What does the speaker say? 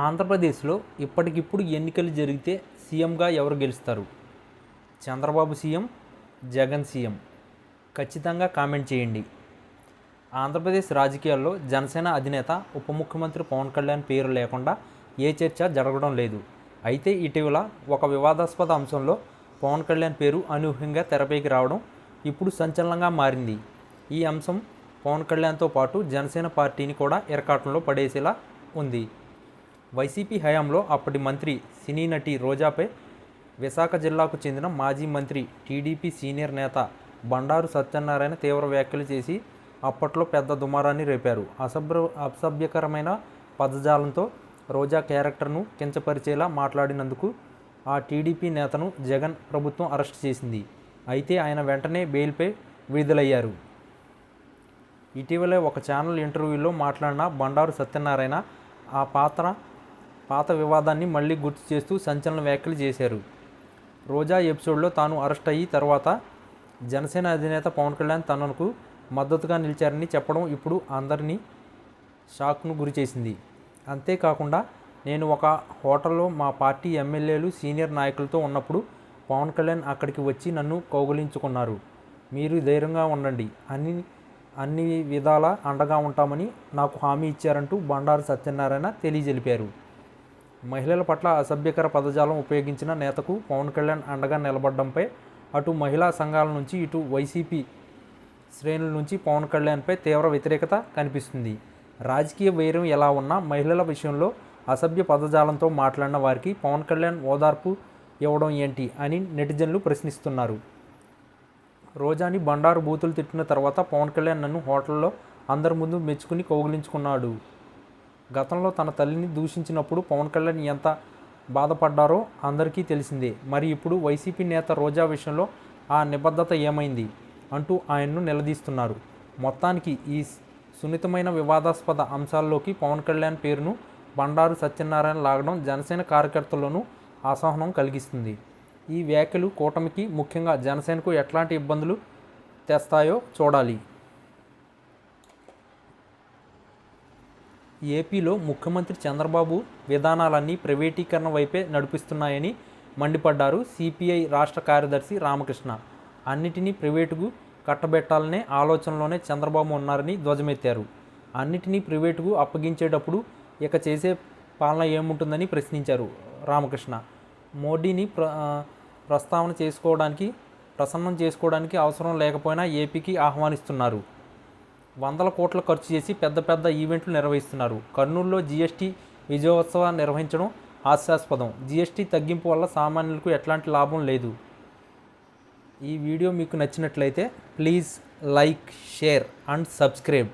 ఆంధ్రప్రదేశ్లో ఇప్పటికిప్పుడు ఎన్నికలు జరిగితే సీఎంగా ఎవరు గెలుస్తారు? Chandrababu CM Jagan CM. ఖచ్చితంగా కామెంట్ చేయండి. ఆంధ్రప్రదేశ్ రాజకీయాల్లో జనసేన అధినేత ఉప ముఖ్యమంత్రి పవన్ కళ్యాణ్ పేరు లేకుండా ఏ చర్చ జరగడం లేదు. అయితే ఇటీవల ఒక వివాదాస్పద అంశంలో పవన్ కళ్యాణ్ పేరు అనూహ్యంగా తెరపైకి రావడం ఇప్పుడు సంచలనంగా మారింది. ఈ అంశం పవన్ కళ్యాణ్తో పాటు జనసేన పార్టీని కూడా ఇరకాటంలో పడేసేలా ఉంది. వైసీపీ హయాంలో అప్పటి మంత్రి సినీ నటి రోజాపై విశాఖ జిల్లాకు చెందిన మాజీ మంత్రి టీడీపీ సీనియర్ నేత బండారు సత్యనారాయణ తీవ్ర వ్యాఖ్యలు చేసి అప్పట్లో పెద్ద దుమారాన్ని రేపారు. అసభ్య అసభ్యకరమైన పదజాలంతో రోజా క్యారెక్టర్ను కించపరిచేలా మాట్లాడినందుకు ఆ టీడీపీ నేతను జగన్ ప్రభుత్వం అరెస్ట్ చేసింది. అయితే ఆయన వెంటనే బెయిల్పై విడుదలయ్యారు. ఇటీవలే ఒక ఛానల్ ఇంటర్వ్యూలో మాట్లాడిన బండారు సత్యనారాయణ ఆ పాత్ర పాత వివాదాన్ని మళ్ళీ గుర్తు చేస్తూ సంచలన వ్యాఖ్యలు చేశారు. రోజా ఎపిసోడ్లో తాను అరెస్ట్ అయ్యి తర్వాత జనసేన అధినేత పవన్ కళ్యాణ్ తనకు మద్దతుగా నిలిచారని చెప్పడం ఇప్పుడు అందరినీ షాక్ను గురిచేసింది అంతేకాకుండా నేను ఒక హోటల్లో మా పార్టీ ఎమ్మెల్యేలు సీనియర్ నాయకులతో ఉన్నప్పుడు పవన్ కళ్యాణ్ అక్కడికి వచ్చి నన్ను కౌగులించుకున్నారు. మీరు ధైర్యంగా ఉండండి. అన్ని అన్ని విధాల అండగా ఉంటామని నాకు హామీ ఇచ్చారంటూ బండారు సత్యనారాయణ తెలియజెలిపారు. మహిళల పట్ల అసభ్యకర పదజాలం ఉపయోగించిన నేతకు పవన్ కళ్యాణ్ అండగా నిలబడడంపై అటు మహిళా సంఘాల నుంచి ఇటు వైసీపీ శ్రేణుల నుంచి పవన్ కళ్యాణ్పై తీవ్ర వ్యతిరేకత కనిపిస్తుంది. రాజకీయ వైరం ఎలా ఉన్నా మహిళల విషయంలో అసభ్య పదజాలంతో మాట్లాడిన వారికి పవన్ కళ్యాణ్ ఓదార్పు ఇవ్వడం ఏంటి అని నెటిజన్లు ప్రశ్నిస్తున్నారు. రోజాని బండారు బూతులు తిట్టిన తర్వాత పవన్ కళ్యాణ్ నన్ను హోటల్లో అందరి ముందు మెచ్చుకుని కౌగిలించుకున్నాడు. గతంలో తన తల్లిని దూషించినప్పుడు పవన్ కళ్యాణ్ ఎంత బాధపడ్డారో అందరికీ తెలిసిందే. మరి ఇప్పుడు వైసీపీ నేత రోజా విషయంలో ఆ నిబద్ధత ఏమైంది అంటూ ఆయన్ను నిలదీస్తున్నారు. మొత్తానికి ఈ సున్నితమైన వివాదాస్పద అంశాల్లోకి పవన్ కళ్యాణ్ పేరును బండారు సత్యనారాయణ లాగడం జనసేన కార్యకర్తల్లోనూ అసహనం కలిగిస్తుంది. ఈ వ్యాఖ్యలు కూటమికి ముఖ్యంగా జనసేనకు ఎట్లాంటి ఇబ్బందులు తెస్తాయో చూడాలి. ఏపీలో ముఖ్యమంత్రి చంద్రబాబు విధానాలన్నీ ప్రైవేటీకరణ వైపే నడిపిస్తున్నాయని మండిపడ్డారు సిపిఐ రాష్ట్ర కార్యదర్శి రామకృష్ణ. అన్నిటినీ ప్రైవేటుకు కట్టబెట్టాలనే ఆలోచనలోనే చంద్రబాబు ఉన్నారని ధ్వజమెత్తారు. అన్నిటినీ ప్రైవేటుకు అప్పగించేటప్పుడు ఇక చేసే పాలన ఏముంటుందని ప్రశ్నించారు రామకృష్ణ. మోడీని ప్ర ప్రస్తావన చేసుకోవడానికి ప్రసన్నం చేసుకోవడానికి అవసరం లేకపోయినా ఏపీకి ఆహ్వానిస్తున్నారు. వందల కోట్ల ఖర్చు చేసి పెద్ద పెద్ద ఈవెంట్లు నిర్వహిస్తున్నారు. కర్నూలులో జీఎస్టీ విజయోత్సవం నిర్వహించడం హాస్యాస్పదం. జీఎస్టీ తగ్గింపు వల్ల సామాన్యులకు ఎట్లాంటి లాభం లేదు. ఈ వీడియో మీకు నచ్చినట్లయితే please like share and subscribe.